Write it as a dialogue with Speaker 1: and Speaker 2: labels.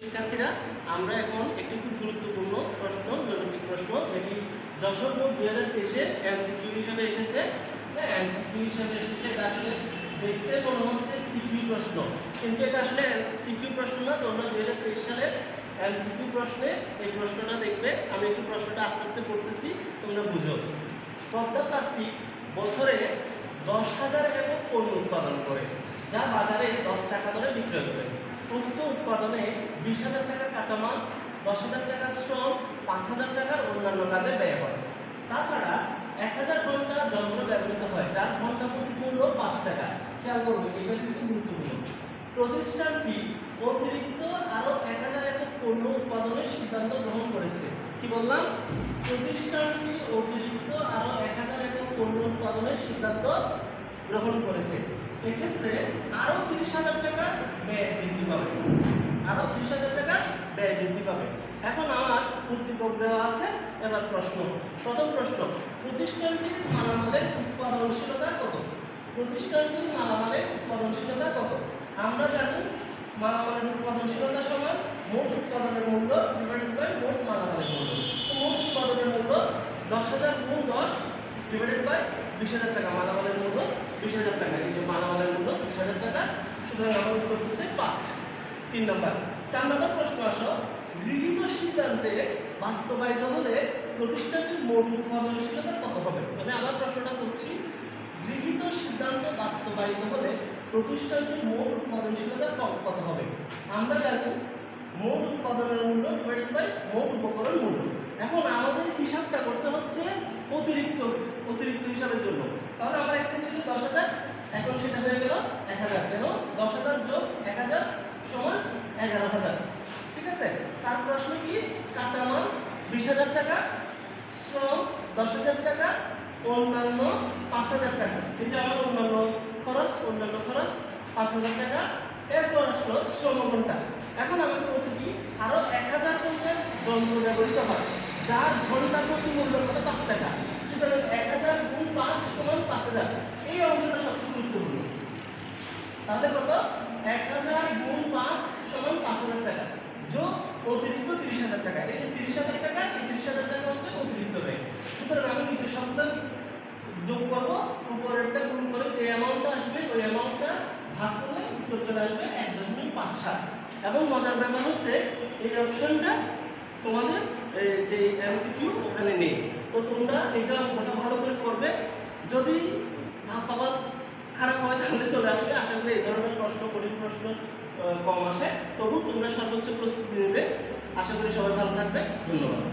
Speaker 1: শিক্ষার্থীরা, আমরা এখন একটি খুব গুরুত্বপূর্ণ প্রশ্ন নৈমিত্তিক প্রশ্ন, যেটি যশোর বোর্ড দুই হাজার তেইশে এমসিকিউ হিসাবে এসেছে। এমসিকিউ হিসাবে এসেছে, এটা আসলে দেখতে মনে হচ্ছে সিকিউ প্রশ্ন। কিন্তু এটা আসলে সিকিউ প্রশ্ন না, তোমরা দুই হাজার তেইশ সালের এমসিকিউ প্রশ্নে এই প্রশ্নটা দেখবে। আমি একটু প্রশ্নটা আস্তে আস্তে পড়তেছি, তোমরা বুঝো। পদ্মা প্লাস্টিক বছরে দশ হাজার একক পণ্য উৎপাদন করে, যা বাজারে দশ টাকা দরে বিক্রয় করে। প্রস্তুত উৎপাদনে বিশ হাজার টাকার কাঁচামাল, দশ হাজার টাকার শ্রম, পাঁচ হাজার টাকার অন্যান্য কাজে ব্যয় হয় তাছাড়া এক হাজার ঘণ্টা যন্ত্র ব্যবহৃত হয়, যার ঘণ্টা প্রতি মূল্য পাঁচ টাকা। খেয়াল করবে এটা কিন্তু গুরুত্বপূর্ণ। প্রতিষ্ঠানটি অতিরিক্ত আরও এক হাজার একক পণ্য উৎপাদনের সিদ্ধান্ত গ্রহণ করেছে। কি বললাম? প্রতিষ্ঠানটি অতিরিক্ত আরও এক হাজার একক পণ্য উৎপাদনের সিদ্ধান্ত গ্রহণ করেছে। এক্ষেত্রে আরও তিরিশ হাজার টাকা পাবে। আরও তিরিশ হাজার টাকা ব্যয় বৃদ্ধি পাবে। এখন আমার উদ্দীপক দেওয়া আছে, এবার প্রশ্ন। প্রথম প্রশ্ন, প্রতিষ্ঠানটির মালামালের উৎপাদনশীলতা কত? প্রতিষ্ঠানটির মালামালের উৎপাদনশীলতা কত? আমরা জানি মালামালের উৎপাদনশীলতা সমান মোট উৎপাদনের মূল্য ডিভাইডেড বাই মোট মালামালের মূল্য। মোট উৎপাদনের মূল্য দশ হাজার গুণ দশ ডিভাইডেড বাই বিশ হাজার টাকা, মালামালের মূল্য বিশ হাজার টাকা। এই যে মালামালের মূল্য বিশ হাজার টাকা পাঁচ। তিন নম্বর, চার নম্বর প্রশ্ন আসো। গৃহীত সিদ্ধান্তে বাস্তবায়িত হলে প্রতিষ্ঠানটির মোট উৎপাদনশীলতা কত হবে? মানে আমার প্রশ্নটা করছি, গৃহীত সিদ্ধান্ত বাস্তবায়িত হলে প্রতিষ্ঠানটির মোট উৎপাদনশীলতা কত হবে? আমরা জানি, মোট উৎপাদনের মূল্য ডিভাইডেড বাই মোট উপকরণ মূল্য। এখন আমাদের হিসাবটা করতে হচ্ছে অতিরিক্ত অতিরিক্ত হিসাবের জন্য। তাহলে আমার একটা ছিল দশ হাজার এখন সেটা হয়ে গেল এক হাজার। কেন দশ হাজার যোগ এক হাজার সমান এগারো হাজার। ঠিক আছে? তার প্রশ্ন কি? কাঁচামাল বিশ হাজার টাকা, শ্রম দশ হাজার টাকা, অন্যান্য পাঁচ হাজার টাকা। এই যে আমার অন্যান্য খরচ অন্যান্য খরচ, পাঁচ হাজার টাকা। এরপর আসলো শ্রম ঘণ্টা। এখন আমাকে বলছে কি? আরও এক হাজার ঘণ্টার যন্ত্র ব্যবহৃত হয়, যার ঘণ্টা প্রতি মূল্য কত? পাঁচ টাকা। সুতরাং এক হাজার গুণ পাঁচ সমান পাঁচ হাজার। এই অংশটা তাহলে কত? এক হাজার গুণ পাঁচ সমান পাঁচ হাজার টাকা। যোগ অতিরিক্ত তিরিশ হাজার টাকা। এই যে তিরিশ হাজার টাকা, এই তিরিশ হাজার টাকা হচ্ছে অতিরিক্ত ব্যয়। সুতরাং আমি নিচে শব্দ যোগ করব। উপরেরটা গুণ করে যে অ্যামাউন্টটা আসবে, ওই অ্যামাউন্টটা ভাগ করলে উত্তর চলে আসবে এক দশমিক পাঁচ সাত। এবং মজার ব্যাপার হচ্ছে, এই অপশনটা তোমাদের যে এমসিকিউ ওখানে নেই। তো তোমরা এটা ওটা ভালো করে করবে। যদি ভাব পাবার খারাপ হয় তাহলে চলে আসবে। আশা করি এই ধরনের প্রশ্ন, কঠিন প্রশ্ন কম আসে। তবু তোমরা সর্বোচ্চ প্রস্তুতি নেবে। আশা করি সবাই ভালো থাকবে। ধন্যবাদ।